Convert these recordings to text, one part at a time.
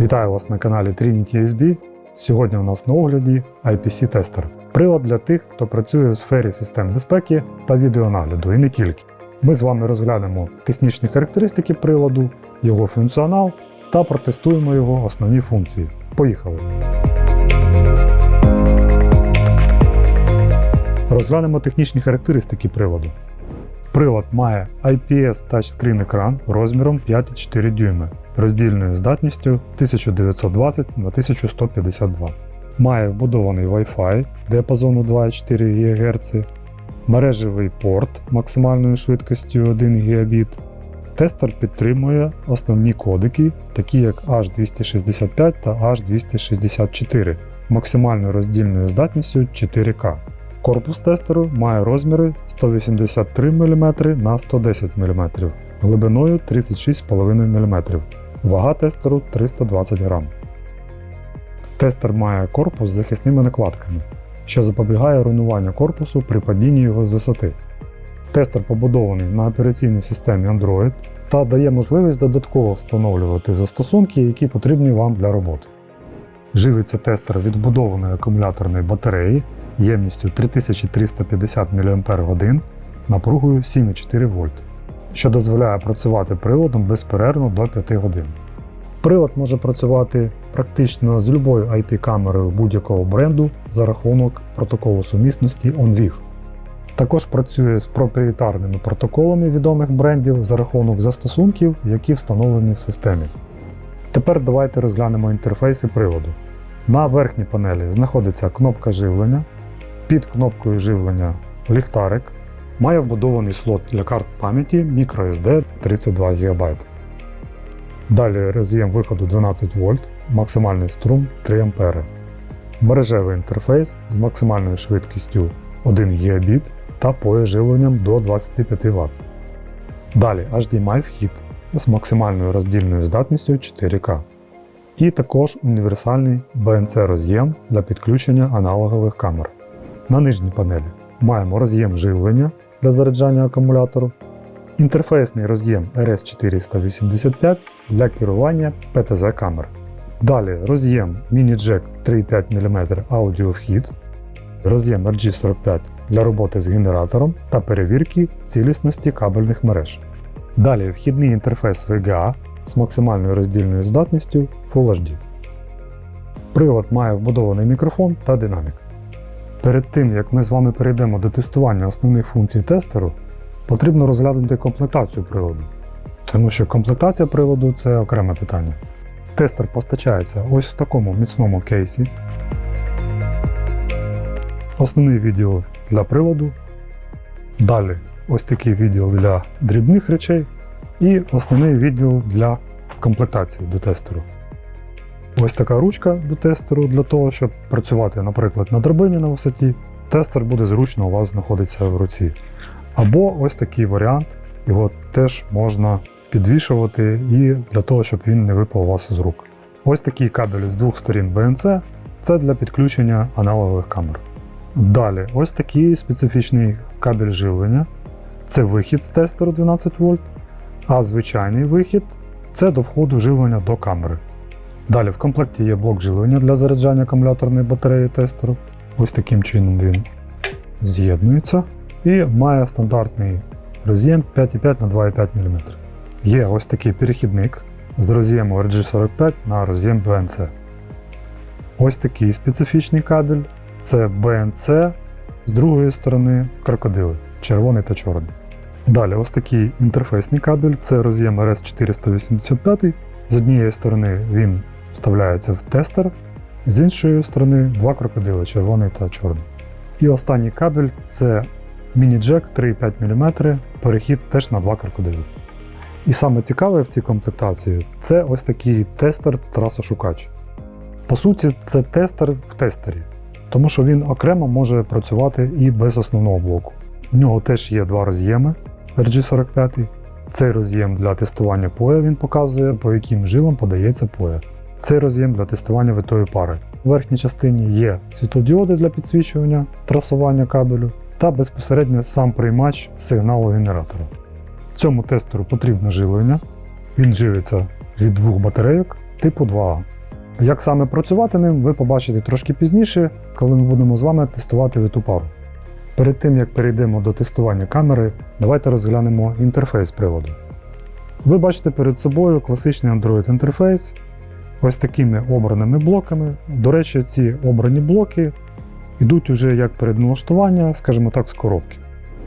Вітаю вас на каналі Trinity USB. Сьогодні у нас на огляді IPC-тестер. Прилад для тих, хто працює у сфері систем безпеки та відеонагляду, і не тільки. Ми з вами розглянемо технічні характеристики приладу, його функціонал та протестуємо його основні функції. Поїхали! Розглянемо технічні характеристики приладу. Прилад має IPS тачскрін екран розміром 5,4 дюйми, роздільною здатністю 1920 на 1152. Має вбудований Wi-Fi діапазону 2,4 ГГц, мережевий порт максимальною швидкістю 1 Гбіт. Тестер підтримує основні кодеки, такі як H265 та H264, максимальною роздільною здатністю 4К. Корпус тестеру має розміри 183 мм на 110 мм, глибиною 36,5 мм. Вага тестеру 320 г. Тестер має корпус з захисними накладками, що запобігає руйнуванню корпусу при падінні його з висоти. Тестер побудований на операційній системі Android та дає можливість додатково встановлювати застосунки, які потрібні вам для роботи. Живиться тестер від вбудованої акумуляторної батареї ємністю 3350 мАч напругою 7,4 В, що дозволяє працювати приладом безперервно до 5 годин. Прилад може працювати практично з любою IP-камерою будь-якого бренду за рахунок протоколу сумісності OnVIF. Також працює з проприєтарними протоколами відомих брендів за рахунок застосунків, які встановлені в системі. Тепер давайте розглянемо інтерфейси приладу. На верхній панелі знаходиться кнопка живлення, під кнопкою живлення ліхтарик, має вбудований слот для карт пам'яті microSD 32 ГБ. Далі роз'єм виходу 12 В, максимальний струм 3 А. Мережевий інтерфейс з максимальною швидкістю 1 Гбіт та поєживленням до 25 Вт. Далі HDMI вхід з максимальною роздільною здатністю 4К. І також універсальний BNC роз'єм для підключення аналогових камер. На нижній панелі маємо роз'єм живлення для заряджання акумулятору, інтерфейсний роз'єм RS485 для керування PTZ камер. Далі роз'єм Mini-Jack 3,5 мм аудіовхід, роз'єм RG45 для роботи з генератором та перевірки цілісності кабельних мереж. Далі вхідний інтерфейс VGA з максимальною роздільною здатністю Full HD. Прилад має вбудований мікрофон та динамік. Перед тим як ми з вами перейдемо до тестування основних функцій тестеру, потрібно розглянути комплектацію приладу, тому що комплектація приладу це окреме питання. Тестер постачається ось в такому міцному кейсі. Основний відділ для приладу. Далі ось такий відділ для дрібних речей і основний відділ для комплектації до тестеру. Ось така ручка до тестеру для того, щоб працювати, наприклад, на драбині на висоті. Тестер буде зручно у вас знаходиться в руці. Або ось такий варіант, його теж можна підвішувати і для того, щоб він не випав у вас з рук. Ось такий кабель з двох сторін BNC це для підключення аналогових камер. Далі, ось такий специфічний кабель живлення. Це вихід з тестеру 12 вольт, а звичайний вихід це до входу живлення до камери. Далі в комплекті є блок живлення для заряджання акумуляторної батареї тестеру. Ось таким чином він з'єднується і має стандартний роз'єм 5,5 на 2,5 мм. Є ось такий перехідник з роз'єму RG45 на роз'єм BNC. Ось такий специфічний кабель це BNC з другої сторони крокодили, червоний та чорний. Далі ось такий інтерфейсний кабель це роз'єм RS485. З однієї сторони він вставляється в тестер, з іншої сторони два крокодили червоний та чорний. І останній кабель це міні-джек 3,5 мм, перехід теж на два крокодили. І саме цікаве в цій комплектації це ось такий тестер трасошукач. По суті, це тестер в тестері, тому що він окремо може працювати і без основного блоку. В нього теж є два роз'єми RG45. Цей роз'єм для тестування POE він показує, по яким жилам подається POE. Цей роз'єм для тестування витої пари. У верхній частині є світлодіоди для підсвічування, трасування кабелю та безпосередньо сам приймач сигналу генератора. Цьому тестеру потрібно живлення. Він живиться від двох батарейок типу 2А. Як саме працювати ним, ви побачите трошки пізніше, коли ми будемо з вами тестувати ту пару. Перед тим як перейдемо до тестування камери, давайте розглянемо інтерфейс приладу. Ви бачите перед собою класичний Android інтерфейс ось такими обраними блоками. До речі, ці обрані блоки йдуть уже як передналаштування, скажімо так, з коробки.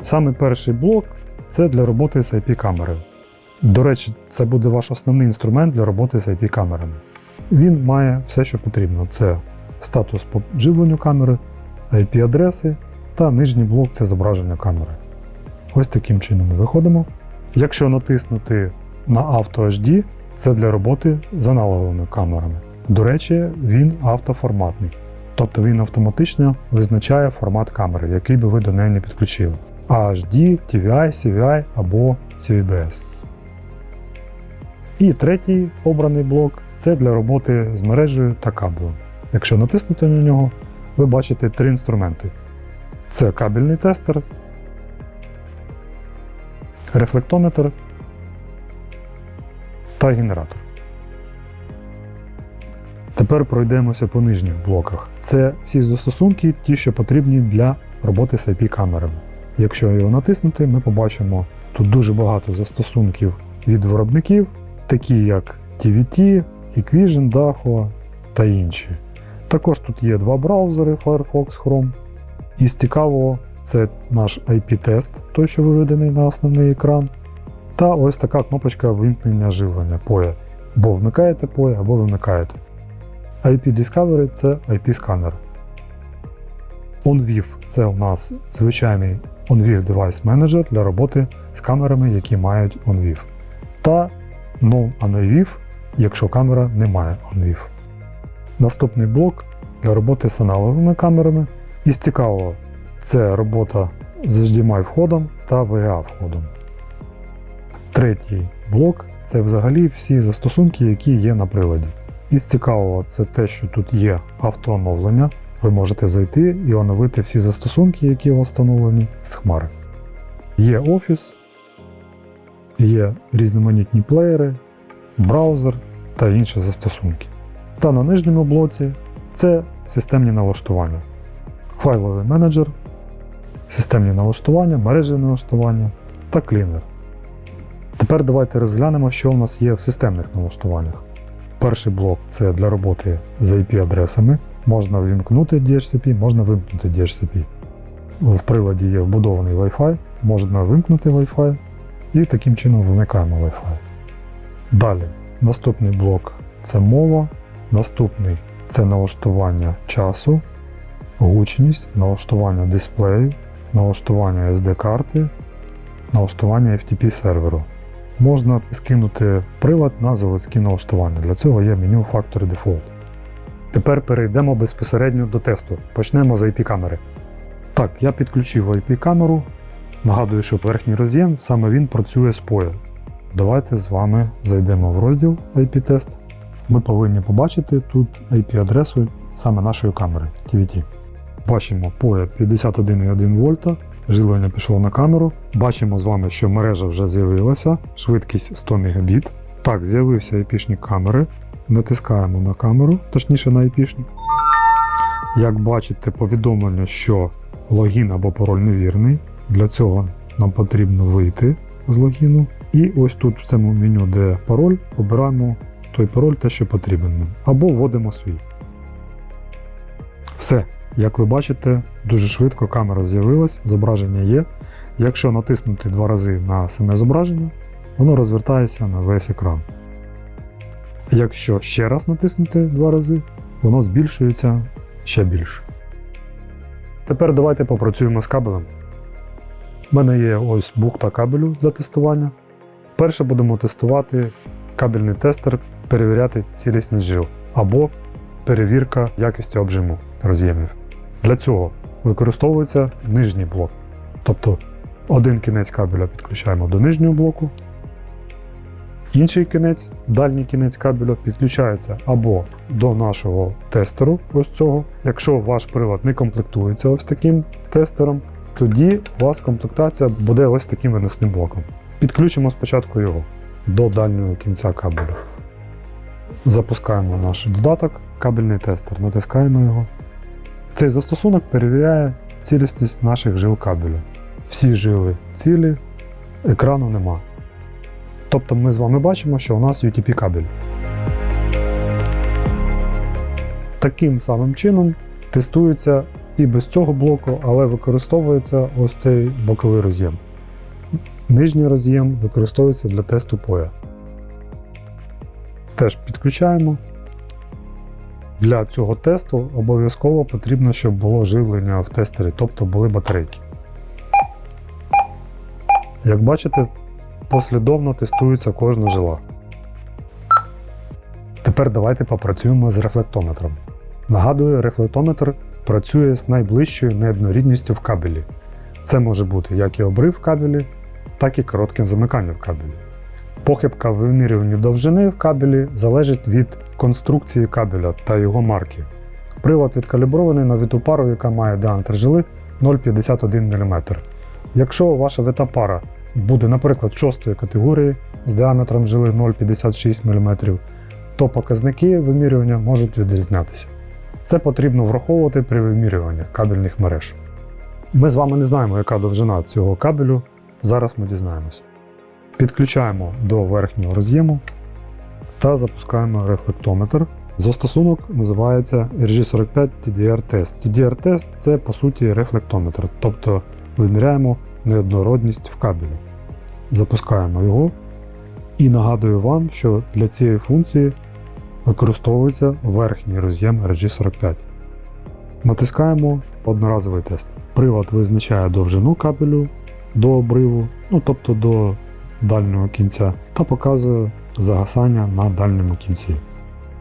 Саме перший блок це для роботи з IP-камерою. До речі, це буде ваш основний інструмент для роботи з IP-камерами. Він має все, що потрібно: це статус по живленню камери, IP-адреси та нижній блок це зображення камери. Ось таким чином ми виходимо. Якщо натиснути на Auto HD, це для роботи з аналоговими камерами. До речі, він автоформатний, тобто він автоматично визначає формат камери, який би ви до неї не підключили. HD, TVI, CVI або CVBS. І третій обраний блок це для роботи з мережею та кабелем. Якщо натиснути на нього, ви бачите три інструменти: це кабельний тестер, рефлектометр та генератор. Тепер пройдемося по нижніх блоках. Це всі застосунки, ті, що потрібні для роботи з IP-камерами. Якщо його натиснути, ми побачимо тут дуже багато застосунків від виробників, такі як TVT, Hikvision, Dahua та інші. Також тут є два браузери Firefox Chrome. І з цікавого, це наш IP-тест, той, що виведений на основний екран. Та ось така кнопочка вимкнення живлення POE. Бо вмикаєте POE або вимикаєте. IP Discovery це IP-сканер. OnVIF це у нас звичайний OnVIF Device Manager для роботи з камерами, які мають OnVIF. Та Non-OnVIF, якщо камера не має OnVIF. Наступний блок для роботи з аналоговими камерами. Із цікавого, це робота з HDMI входом та VGA входом. Третій блок це взагалі всі застосунки, які є на приладі. Із цікавого, це те, що тут є автооновлення. Ви можете зайти і оновити всі застосунки, які у вас встановлені з хмари. Є офіс, є різноманітні плеєри, браузер та інші застосунки. Та на нижньому блоці це системні налаштування, файловий менеджер, системні налаштування, мережі налаштування та клінер. Тепер давайте розглянемо, що у нас є в системних налаштуваннях. Перший блок це для роботи з IP-адресами. Можна ввімкнути DHCP, можна вимкнути DHCP. В приладі є вбудований Wi-Fi, можна вимкнути Wi-Fi і таким чином вмикаємо Wi-Fi. Далі, наступний блок це мова, наступний це налаштування часу, гучність, налаштування дисплею, налаштування SD-карти, налаштування FTP серверу. Можна скинути прилад на заводські налаштування. Для цього є меню Factory Default. Тепер перейдемо безпосередньо до тесту. Почнемо з IP-камери. Так, я підключив IP-камеру. Нагадую, що верхній роз'єм саме він працює з POE. Давайте з вами зайдемо в розділ IP-тест. Ми повинні побачити тут IP-адресу саме нашої камери TVT. Бачимо POE 51,1 вольта. Живлення пішло на камеру. Бачимо з вами, що мережа вже з'явилася, швидкість 100 Мбіт. Так, з'явився IP-шник камери. Натискаємо на камеру, точніше на IP-шник. Як бачите, повідомлення, що логін або пароль невірний. Для цього нам потрібно вийти з логіну. І ось тут в цьому меню, де пароль, обираємо той пароль, те, що потрібен. Або вводимо свій. Все. Як ви бачите, дуже швидко камера з'явилась, зображення є. Якщо натиснути два рази на саме зображення, воно розвертається на весь екран. Якщо ще раз натиснути два рази, воно збільшується ще більше. Тепер давайте попрацюємо з кабелем. У мене є ось бухта кабелю для тестування. Перше будемо тестувати кабельний тестер, перевіряти цілісність жил або перевірка якості обжиму роз'ємів. Для цього використовується нижній блок. Тобто один кінець кабеля підключаємо до нижнього блоку, інший кінець, дальній кінець кабеля підключається або до нашого тестеру, ось цього. Якщо ваш прилад не комплектується ось таким тестером, тоді у вас комплектація буде ось таким виносним блоком. Підключимо спочатку його до дальнього кінця кабелю. Запускаємо наш додаток, кабельний тестер, натискаємо його. Цей застосунок перевіряє цілісність наших жил кабелю. Всі жили цілі, екрану нема. Тобто ми з вами бачимо, що у нас UTP кабель. Таким самим чином тестується і без цього блоку, але використовується ось цей боковий роз'єм. Нижній роз'єм використовується для тесту поя. Теж підключаємо. Для цього тесту обов'язково потрібно, щоб було живлення в тестері, тобто були батарейки. Як бачите, послідовно тестується кожна жила. Тепер давайте попрацюємо з рефлектометром. Нагадую, рефлектометр працює з найближчою неоднорідністю в кабелі. Це може бути як і обрив в кабелі, так і коротке замикання в кабелі. Похибка в довжини в кабелі залежить від конструкції кабеля та його марки. Прилад відкалібрований на віту пару, яка має діаметр жили 0,51 мм. Якщо ваша вита пара буде, наприклад, шостої категорії з діаметром жили 0,56 мм, то показники вимірювання можуть відрізнятися. Це потрібно враховувати при вимірюванні кабельних мереж. Ми з вами не знаємо, яка довжина цього кабелю. Зараз ми дізнаємося. Підключаємо до верхнього роз'єму та запускаємо рефлектометр. Застосунок називається RG45 TDR Test. TDR Test це по суті рефлектометр, тобто виміряємо неоднородність в кабелі. Запускаємо його і нагадую вам, що для цієї функції використовується верхній роз'єм RG45. Натискаємо одноразовий тест. Прилад визначає довжину кабелю до обриву, ну тобто до дальнього кінця, та показує загасання на дальньому кінці.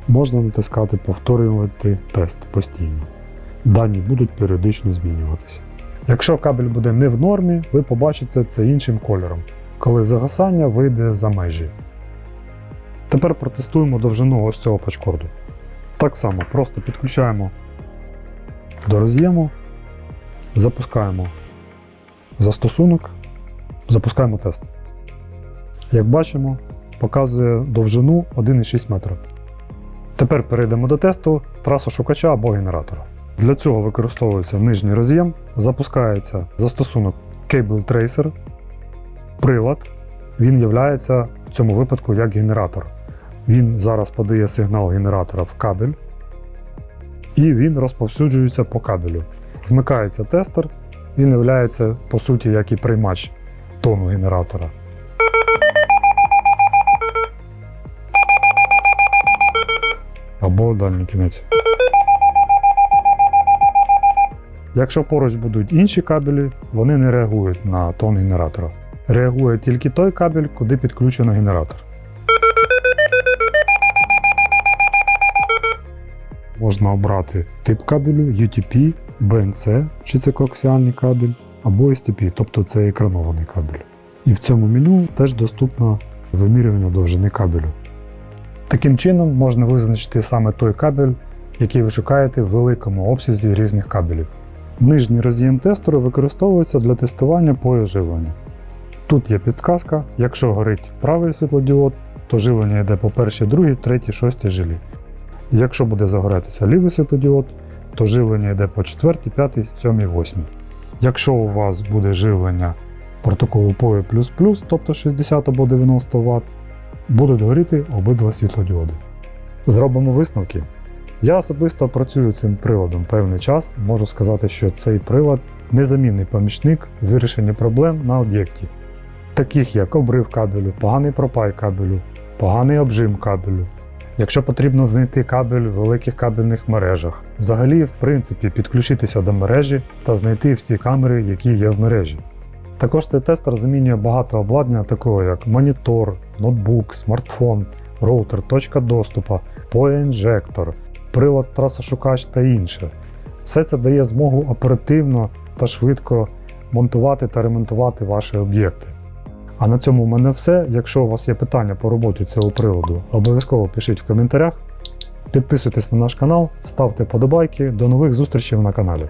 Можна натискати повторювати тест постійно. Дані будуть періодично змінюватися. Якщо кабель буде не в нормі, ви побачите це іншим кольором, коли загасання вийде за межі. Тепер протестуємо довжину ось цього пачкорду. Так само просто підключаємо до роз'єму, запускаємо застосунок, запускаємо тест. Як бачимо, показує довжину 1,6 метра. Тепер перейдемо до тесту трасошукача або генератора. Для цього використовується нижній роз'єм, запускається застосунок Cable Tracer, прилад. Він є в цьому випадку як генератор. Він зараз подає сигнал генератора в кабель, і він розповсюджується по кабелю. Вмикається тестер, він є по суті як і приймач тону генератора. Або дальній кінець. Якщо поруч будуть інші кабелі, вони не реагують на тон генератора. Реагує тільки той кабель, куди підключено генератор. Можна обрати тип кабелю UTP, BNC, чи це коаксіальний кабель, або STP, тобто це екранований кабель. І в цьому меню теж доступно вимірювання довжини кабелю. Таким чином можна визначити саме той кабель, який ви шукаєте в великому обсязі різних кабелів. Нижній роз'єм тестеру використовується для тестування поєживлення. Тут є підсказка, якщо горить правий світлодіод, то живлення йде по першій, другій, третій, шостій жилі. Якщо буде загоратися лівий світлодіод, то живлення йде по 4, 5, 7, 8. Якщо у вас буде живлення протоколу POE++, тобто 60 або 90 Вт, будуть горіти обидва світлодіоди. Зробимо висновки. Я особисто працюю цим приладом певний час, можу сказати, що цей прилад незамінний помічник в вирішенні проблем на об'єкті, таких як обрив кабелю, поганий пропай кабелю, поганий обжим кабелю. Якщо потрібно знайти кабель в великих кабельних мережах, взагалі, в принципі, підключитися до мережі та знайти всі камери, які є в мережі. Також цей тестер замінює багато обладнання, такого як монітор, ноутбук, смартфон, роутер, точка доступу, POE-інжектор, прилад трасошукач та інше. Все це дає змогу оперативно та швидко монтувати та ремонтувати ваші об'єкти. А на цьому в мене все. Якщо у вас є питання по роботі цього приладу, обов'язково пишіть в коментарях. Підписуйтесь на наш канал, ставте подобайки. До нових зустрічей на каналі.